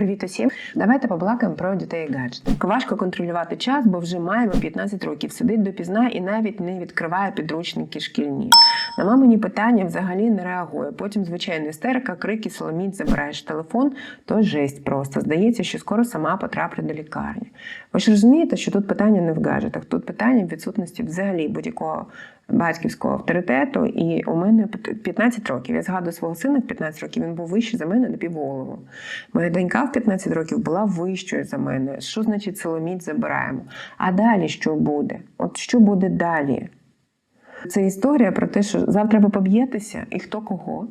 Привіт усім! Давайте побалакаємо про дітей і гаджети. Важко контролювати час, бо вже маємо 15 років. Сидить допізна і навіть не відкриває підручники шкільні. На мамині питання взагалі не реагує. Потім, звичайно, істерика, крики, соломіть, забираєш телефон, то жесть просто. Здається, що скоро сама потраплю до лікарні. Ви ж розумієте, що тут питання не в гаджетах, тут питання в відсутності взагалі будь-якого батьківського авторитету. І у мене 15 років. Я згадую свого сина в 15 років. Він був вищий за мене на півголову. Моя донька 15 років була вищою за мене. Що значить соломіть забираємо? А далі що буде? От що буде далі? Це історія про те, що завтра ви поб'єтеся, і хто кого.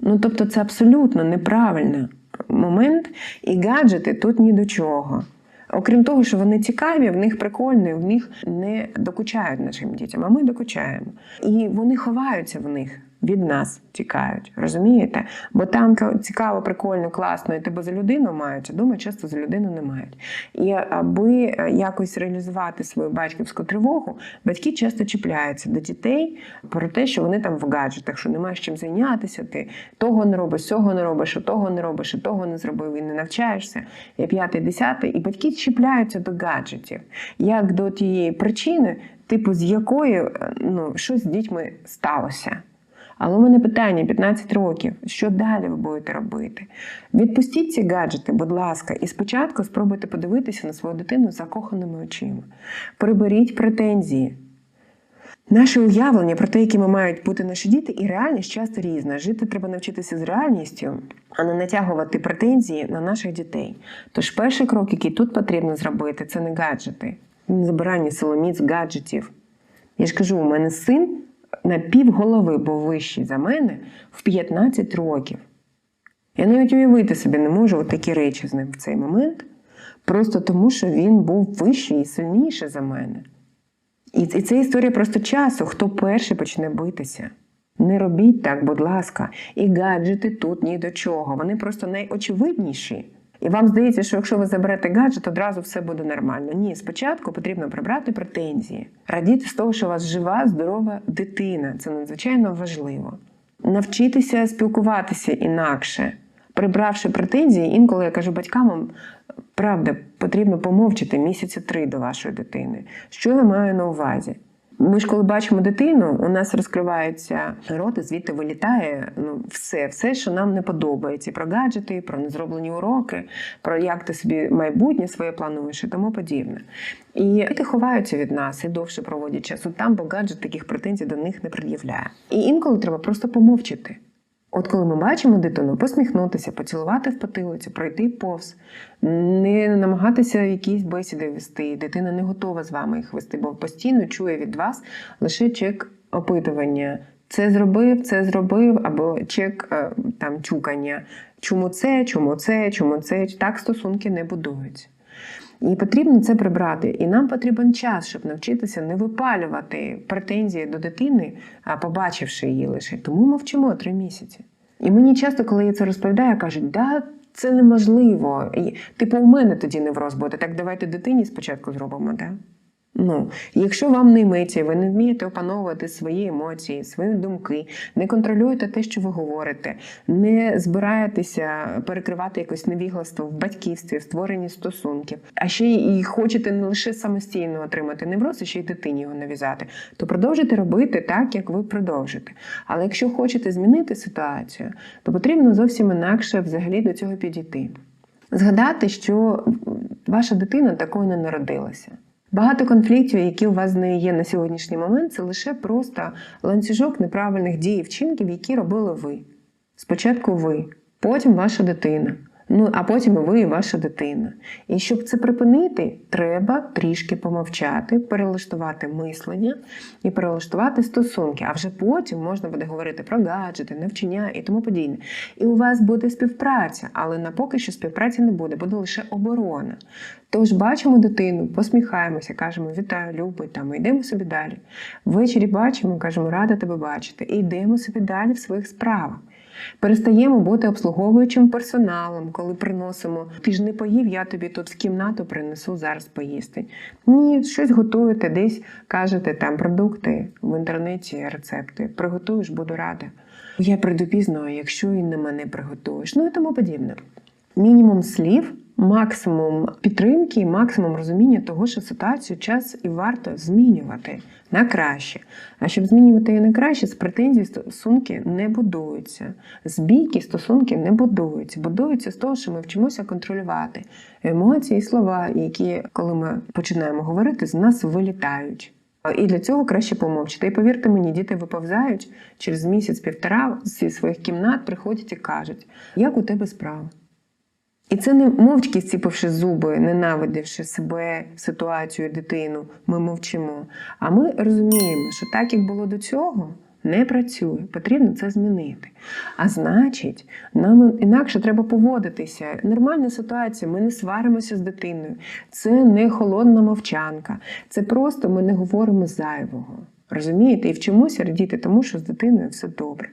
Ну тобто, це абсолютно неправильний момент, і гаджети тут ні до чого. Окрім того, що вони цікаві, в них прикольні, в них не докучають нашим дітям, а ми докучаємо. І вони ховаються в них. Від нас тікають, розумієте? Бо там цікаво, прикольно, класно, і тебе за людину мають, а дома часто за людину не мають. І аби якось реалізувати свою батьківську тривогу, батьки часто чіпляються до дітей про те, що вони там в гаджетах, що немає з чим зайнятися, ти того не робиш, цього не робиш, того не робиш, і того не зробив, і не навчаєшся. І п'ятий, десятий, і батьки чіпляються до гаджетів, як до тієї причини, типу, з якої ну, щось з дітьми сталося. Але у мене питання 15 років. Що далі ви будете робити? Відпустіть ці гаджети, будь ласка, і спочатку спробуйте подивитися на свою дитину закоханими очима. Приберіть претензії. Наше уявлення про те, якими мають бути наші діти, і реальність часто різна. Жити треба навчитися з реальністю, а не натягувати претензії на наших дітей. Тож перший крок, який тут потрібно зробити, це не гаджети, не забирання силоміць гаджетів. Я ж кажу, у мене син на пів голови був вищий за мене в 15 років. Я навіть уявити собі не можу такі речі з ним в цей момент, просто тому, що він був вищий і сильніший за мене. І це історія просто часу, хто перший почне битися. Не робіть так, будь ласка, і гаджети тут ні до чого. Вони просто найочевидніші. І вам здається, що якщо ви заберете гаджет, одразу все буде нормально. Ні, спочатку потрібно прибрати претензії, радіти з того, що у вас жива, здорова дитина. Це надзвичайно важливо. Навчитися спілкуватися інакше, прибравши претензії, інколи я кажу батькам, правда, потрібно помовчати місяці три до вашої дитини. Що я маю на увазі? Ми ж коли бачимо дитину, у нас розкривається рот, звідти вилітає ну, все, все, що нам не подобається. Про гаджети, про незроблені уроки, про як ти собі майбутнє своє плануєш і тому подібне. І діти ховаються від нас і довше проводять часу там, бо гаджет таких претензій до них не пред'являє. І інколи треба просто помовчати. От коли ми бачимо дитину, посміхнутися, поцілувати в потилицю, пройти повз, не намагатися якісь бесіди вести. Дитина не готова з вами їх вести, бо постійно чує від вас лише чек опитування. Це зробив, це зробив, або чек е, там чукання. Чому це, чому це, чому це? Так стосунки не будуються. І потрібно це прибрати. І нам потрібен час, щоб навчитися не випалювати претензії до дитини, а побачивши її лише. Тому мовчимо три місяці. І мені часто, коли я це розповідаю, кажуть, да. Це неможливо. І, Типу, у мене тоді невроз буде. Так давайте дитині спочатку зробимо, да? Ну, якщо вам не йметься, ви не вмієте опановувати свої емоції, свої думки, не контролюєте те, що ви говорите, не збираєтеся перекривати якось невігластво в батьківстві, в створенні стосунків, а ще і хочете не лише самостійно отримати невроз, а ще й дитині його нав'язати, то продовжуйте робити так, як ви продовжите. Але якщо хочете змінити ситуацію, то потрібно зовсім інакше взагалі до цього підійти. Згадати, що ваша дитина такою не народилася. Багато конфліктів, які у вас з нею є на сьогоднішній момент, це лише просто ланцюжок неправильних дій і вчинків, які робили ви. Спочатку ви, потім ваша дитина. Ну, а потім і ви і ваша дитина. І щоб це припинити, треба трішки помовчати, перелаштувати мислення і перелаштувати стосунки. А вже потім можна буде говорити про гаджети, навчання і тому подібне. І у вас буде співпраця, але на поки що співпраці не буде, буде лише оборона. Тож бачимо дитину, посміхаємося, кажемо Вітаю, любий, там йдемо собі далі. Ввечері бачимо, кажемо, рада тебе бачити, і йдемо собі далі в своїх справах. Перестаємо бути обслуговуючим персоналом, коли приносимо. Ти ж не поїв, я тобі тут в кімнату принесу зараз поїсти. Ні, щось готуєте, десь кажете там продукти в інтернеті, рецепти. Приготуєш, буду рада. Я прийду пізно, якщо і на мене приготуєш. Ну і тому подібне. мінімум слів, максимум підтримки, і максимум розуміння того, що ситуацію час і варто змінювати на краще. А щоб змінювати її на краще, з претензій стосунки не будуються. З бійки стосунки не будуються. Будуються з того, що ми вчимося контролювати емоції, слова, які, коли ми починаємо говорити, з нас вилітають. І для цього краще помовчати. І повірте мені, діти виповзають через місяць-півтора зі своїх кімнат, приходять і кажуть, як у тебе справи. І це не мовчки, зціпивши зуби, ненавидівши себе, ситуацію, дитину, ми мовчимо. А ми розуміємо, що так, як було до цього, не працює, потрібно це змінити. А значить, нам інакше треба поводитися. Нормальна ситуація, ми не сваримося з дитиною. Це не холодна мовчанка, це просто ми не говоримо зайвого. Розумієте? І вчимося радіти тому, що з дитиною все добре.